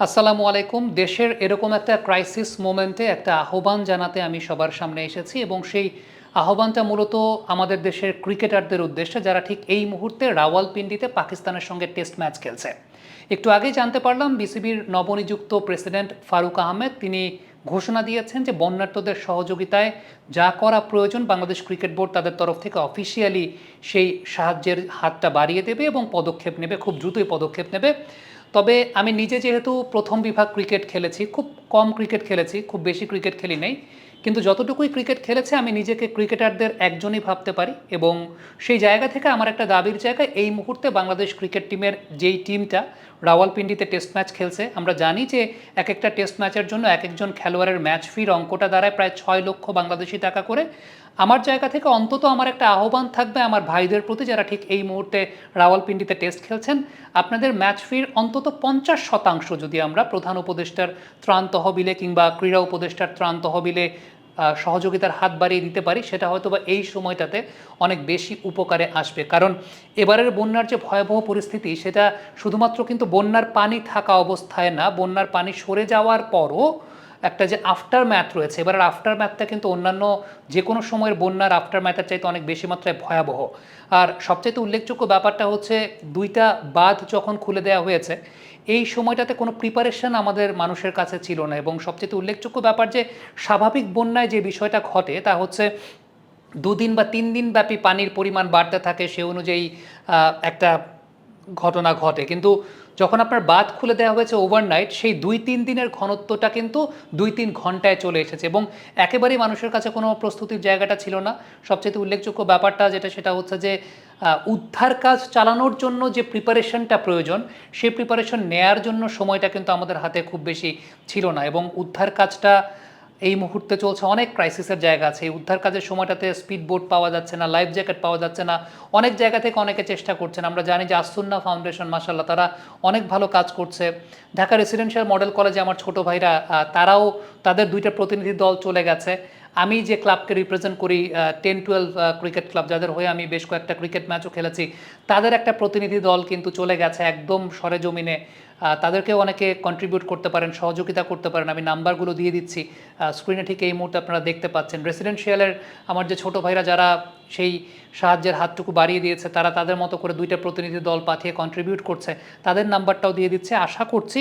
আসসালামু আলাইকুম। দেশের এরকম একটা ক্রাইসিস মোমেন্টে একটা আহ্বান জানাতে আমি সবার সামনে এসেছি এবং সেই আহ্বানটা মূলত আমাদের দেশের ক্রিকেটারদের উদ্দেশ্যে যারা ঠিক এই মুহূর্তে রাওয়ালপিন্ডিতে পাকিস্তানের সঙ্গে টেস্ট ম্যাচ খেলছে। একটু আগেই জানতে পারলাম বিসিবির নবনিযুক্ত প্রেসিডেন্ট ফারুক আহমেদ, তিনি ঘোষণা দিয়েছেন যে বন্যার্থদের সহযোগিতায় যা করা প্রয়োজন বাংলাদেশ ক্রিকেট বোর্ড তাদের তরফ থেকে অফিসিয়ালি সেই সাহায্যের হাতটা বাড়িয়ে দেবে এবং পদক্ষেপ নেবে, খুব দ্রুতই পদক্ষেপ নেবে। তবে আমি নিজে যেহেতু প্রথম বিভাগ ক্রিকেট খেলেছি, খুব কম ক্রিকেট খেলেছি, খুব বেশি ক্রিকেট খেলি নেই। কিন্তু যতটুকুই ক্রিকেট খেলেছে, আমি নিজেকে ক্রিকেটারদের একজনই ভাবতে পারি এবং সেই জায়গা থেকে আমার একটা দাবির জায়গা, এই মুহূর্তে বাংলাদেশ ক্রিকেট টিমের যেই টিমটা রাওয়ালপিন্ডিতে টেস্ট ম্যাচ খেলছে, আমরা জানি যে এক একটা টেস্ট ম্যাচের জন্য এক একজন খেলোয়াড়ের ম্যাচ ফির অঙ্কটা দাঁড়ায় প্রায় ছয় লক্ষ বাংলাদেশি টাকা করে। আমার জায়গা থেকে অন্তত আমার একটা আহ্বান থাকবে আমার ভাইদের প্রতি যারা ঠিক এই মুহূর্তে রাওয়ালপিন্ডিতে টেস্ট খেলছেন। আপনাদের ম্যাচ ফির অন্তত পঞ্চাশ শতাংশ যদি আমরা প্রধান উপদেষ্টার ত্রাণ তহবিলে কিংবা ক্রীড়া উপদেষ্টার ত্রাণ তহবিলে সহযোগিতার হাত বাড়িয়ে দিতে পারি, সেটা হয়তো বা এই সময়টাতে অনেক বেশি উপকারে আসবে। কারণ এবারের বন্যার যে ভয়াবহ পরিস্থিতি, সেটা শুধুমাত্র কিন্তু বন্যার পানি থাকা অবস্থায় না, বন্যার পানি সরে যাওয়ার পরও একটা যে আফটার ম্যাথ রয়েছে এবার আফটার ম্যাথটা কিন্তু অন্যান্য যে কোনো সময়ের বন্যার আফটার ম্যাথের চাইতে অনেক বেশি মাত্রায় ভয়াবহ। আর সবচাইতে উল্লেখযোগ্য ব্যাপারটা হচ্ছে, দুইটা বাঁধ যখন খুলে দেওয়া হয়েছে, এই সময়টাতে কোনো প্রিপারেশন আমাদের মানুষের কাছে ছিল না। এবং সবচেয়ে উল্লেখযোগ্য ব্যাপার যে, স্বাভাবিক বন্যায় যে বিষয়টা ঘটে, তা হচ্ছে দুদিন বা তিন দিন ব্যাপী পানির পরিমাণ বাড়তে থাকে, সে অনুযায়ী একটা ঘটনা ঘটে। কিন্তু যখন আপনার বাদ খুলে দেওয়া হয়েছে ওভারনাইট সেই দুই তিন দিনের ঘনত্বটা কিন্তু দুই তিন ঘন্টায় চলে এসেছে এবং একেবারেই মানুষের কাছে কোনো প্রস্তুতির জায়গাটা ছিল না। সবচেয়ে উল্লেখযোগ্য ব্যাপারটা যেটা, সেটা হচ্ছে যে উদ্ধার কাজ চালানোর জন্য যে প্রিপারেশনটা প্রয়োজন, সেই প্রিপারেশন নেয়ার জন্য সময়টা কিন্তু আমাদের হাতে খুব বেশি ছিল না এবং উদ্ধার কাজটা এই মুহূর্তে চলছে অনেক ক্রাইসিসের জায়গা আছে। এই উদ্ধার কাজের সময়টাতে স্পিড বোট পাওয়া যাচ্ছে না লাইফ জ্যাকেট পাওয়া যাচ্ছে না। অনেক জায়গা থেকে অনেকে চেষ্টা করছেন। আমরা জানি যে আসুন্না ফাউন্ডেশন মাসাল্লাহ তারা অনেক ভালো কাজ করছে। ঢাকা রেসিডেন্সিয়াল মডেল কলেজে আমার ছোট ভাইরা তারাও তাদের দুইটা প্রতিনিধি দল চলে গেছে। আমি যে ক্লাবকে রিপ্রেজেন্ট করি টেন টুয়েলভ ক্রিকেট ক্লাব যাদের হয়ে আমি বেশ কয়েকটা ক্রিকেট ম্যাচও খেলেছি, তাদের একটা প্রতিনিধি দল কিন্তু চলে গেছে একদম সরেজমিনে তাদেরকেও অনেকে কন্ট্রিবিউট করতে পারেন, সহযোগিতা করতে পারেন। আমি নাম্বারগুলো দিয়ে দিচ্ছি। স্ক্রিনে ঠিক এই মুহূর্তে আপনারা দেখতে পাচ্ছেন। রেসিডেন্সিয়ালের আমার যে ছোট ভাইরা যারা সেই সাহায্যের হাতটুকু বাড়িয়ে দিয়েছে, তারা তাদের মতো করে দুইটা প্রতিনিধি দল পাঠিয়ে কন্ট্রিবিউট করছে। তাদের নাম্বারটাও দিয়ে দিচ্ছে। আশা করছি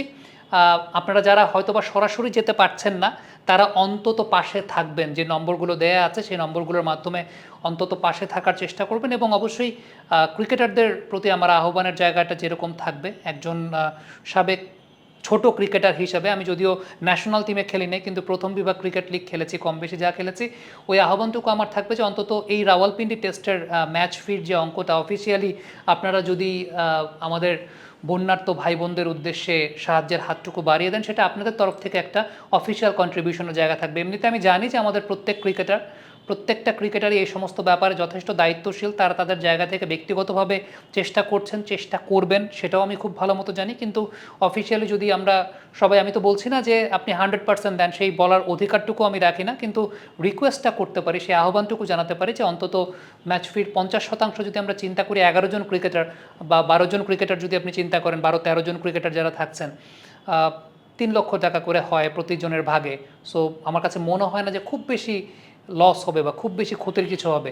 আপনারা যারা হয়তোবা সরাসরি যেতে পারছেন না, তারা অন্তত পাশে থাকবেন। যে নম্বরগুলো দেয়া আছে, সেই নম্বরগুলোর মাধ্যমে অন্তত পাশে থাকার চেষ্টা করবেন এবং অবশ্যই ক্রিকেটারদের প্রতি আমার আহ্বানের জায়গাটা যেরকম থাকবে, একজন সাবেক ছোট ক্রিকেটার হিসাবে আমি যদিও ন্যাশনাল টিমে খেলি নাই কিন্তু প্রথম বিভাগ ক্রিকেট লিগ খেলেছি, কম বেশি যা খেলেছি। ওই আহ্বানটুকু আমার থাকবে যে অন্তত এই রাওয়ালপিন্ডি টেস্টের ম্যাচ ফির যে অঙ্কটা অফিসিয়ালি আপনারা যদি আমাদের বন্যার্থ ভাই বোনদের উদ্দেশ্যে সাহায্যের হাতটুকু বাড়িয়ে দেন, সেটা আপনাদের তরফ থেকে একটা অফিসিয়াল কন্ট্রিবিউশনের জায়গা থাকবে। এমনিতে আমি জানি যে আমাদের প্রত্যেক ক্রিকেটার প্রত্যেকটা ক্রিকেটারই এই সমস্ত ব্যাপারে যথেষ্ট দায়িত্বশীল। তারা তাদের জায়গা থেকে ব্যক্তিগতভাবে চেষ্টা করছেন, চেষ্টা করবেন, সেটাও আমি খুব ভালো মতো জানি। কিন্তু অফিসিয়ালি যদি আমরা সবাই, আমি তো বলছি না যে আপনি হান্ড্রেড পার্সেন্ট দেন, সেই বলার অধিকারটুকু আমি রাখি না। কিন্তু রিকোয়েস্টটা করতে পারি, সেই আহ্বানটুকু জানাতে পারি যে অন্তত ম্যাচ ফির পঞ্চাশ শতাংশ যদি আমরা চিন্তা করি, এগারো জন ক্রিকেটার বা বারো জন ক্রিকেটার যদি আপনি চিন্তা করেন, বারো তেরো জন ক্রিকেটার যারা থাকছেন তিন লক্ষ টাকা করে হয় প্রতিজনের ভাগে। সো আমার কাছে মনে হয় না যে খুব বেশি লস হবে বা খুব বেশি ক্ষতির কিছু হবে।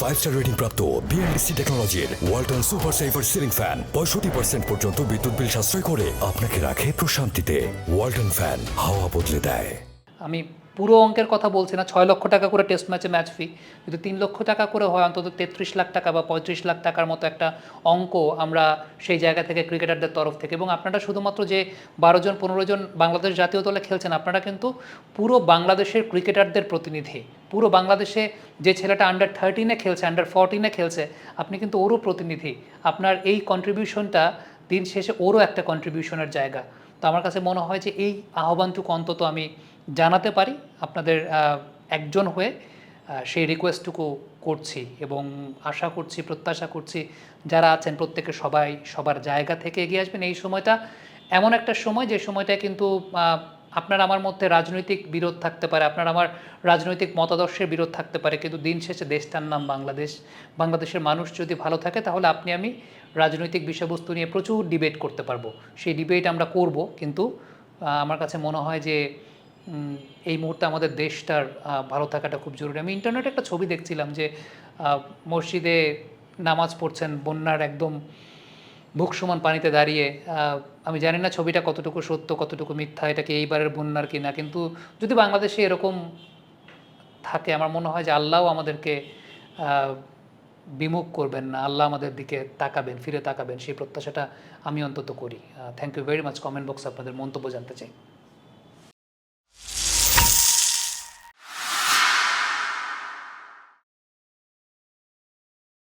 ফাইভ স্টার রেটিং প্রাপ্ত বিএনডিসি টেকনোলজির Walton super saver ceiling fan পঁয়ষট্টি পার্সেন্ট পর্যন্ত বিদ্যুৎ বিল সাশ্রয় করে আপনাকে রাখে প্রশান্তিতে। ওয়ালটন ফ্যান হাওয়া বদলে দেয়। আমি পুরো অঙ্কের কথা বলছি না, ছয় লক্ষ টাকা করে টেস্ট ম্যাচে ম্যাচ ফি যদি তিন লক্ষ টাকা করে হয়, অন্তত তেত্রিশ লাখ টাকা বা পঁয়ত্রিশ লাখ টাকার মতো একটা অঙ্ক আমরা সেই জায়গা থেকে ক্রিকেটারদের তরফ থেকে। এবং আপনারা শুধুমাত্র যে বারো জন, পনেরো জন বাংলাদেশ জাতীয় দলে খেলছেন, আপনারা কিন্তু পুরো বাংলাদেশের ক্রিকেটারদের প্রতিনিধি। পুরো বাংলাদেশে যে ছেলেটা আন্ডার থার্টিনে খেলছে আন্ডার ফোরটিনে খেলছে, আপনি কিন্তু ওরও প্রতিনিধি। আপনার এই কন্ট্রিবিউশনটা দিন শেষে ওরও একটা কন্ট্রিবিউশনের জায়গা। তো আমার কাছে মনে হয় যে এই আহ্বানটুকু অন্তত আমি জানাতে পারি আপনাদের একজন হয়ে সেই রিকোয়েস্টটুকু করছি এবং আশা করছি, প্রত্যাশা করছি যারা আছেন প্রত্যেকে সবাই সবার জায়গা থেকে এগিয়ে আসবেন। এই সময়টা এমন একটা সময়, যে সময়টা কিন্তু আপনার আমার মধ্যে রাজনৈতিক বিরোধ থাকতে পারে, আপনার আমার রাজনৈতিক মতাদর্শের বিরোধ থাকতে পারে, কিন্তু দিন শেষে দেশটার নাম বাংলাদেশ, বাংলাদেশের মানুষ যদি ভালো থাকে, তাহলে আপনি, আমি রাজনৈতিক বিষয়বস্তু নিয়ে প্রচুর ডিবেট করতে পারব। সেই ডিবেট আমরা করব, কিন্তু আমার কাছে মনে হয় যে এই মুহূর্তে আমাদের দেশটার ভালো থাকাটা খুব জরুরি। আমি ইন্টারনেটে একটা ছবি দেখছিলাম যে মসজিদে নামাজ পড়ছেন, বন্যার একদম বুক সমান পানিতে দাঁড়িয়ে আমি জানি না ছবিটা কতটুকু সত্য, কতটুকু মিথ্যা, এটা কি এইবারের বন্যার কি না কিন্তু যদি বাংলাদেশে এরকম থাকে, আমার মনে হয় যে আল্লাহও আমাদেরকে বিমুখ করবেন না, আল্লাহ আমাদের দিকে তাকাবেন, ফিরে তাকাবেন, সেই প্রত্যাশাটা আমি অন্তত করি। Thank you very much comment বক্সে আপনাদের মন্তব্য জানতে চাই।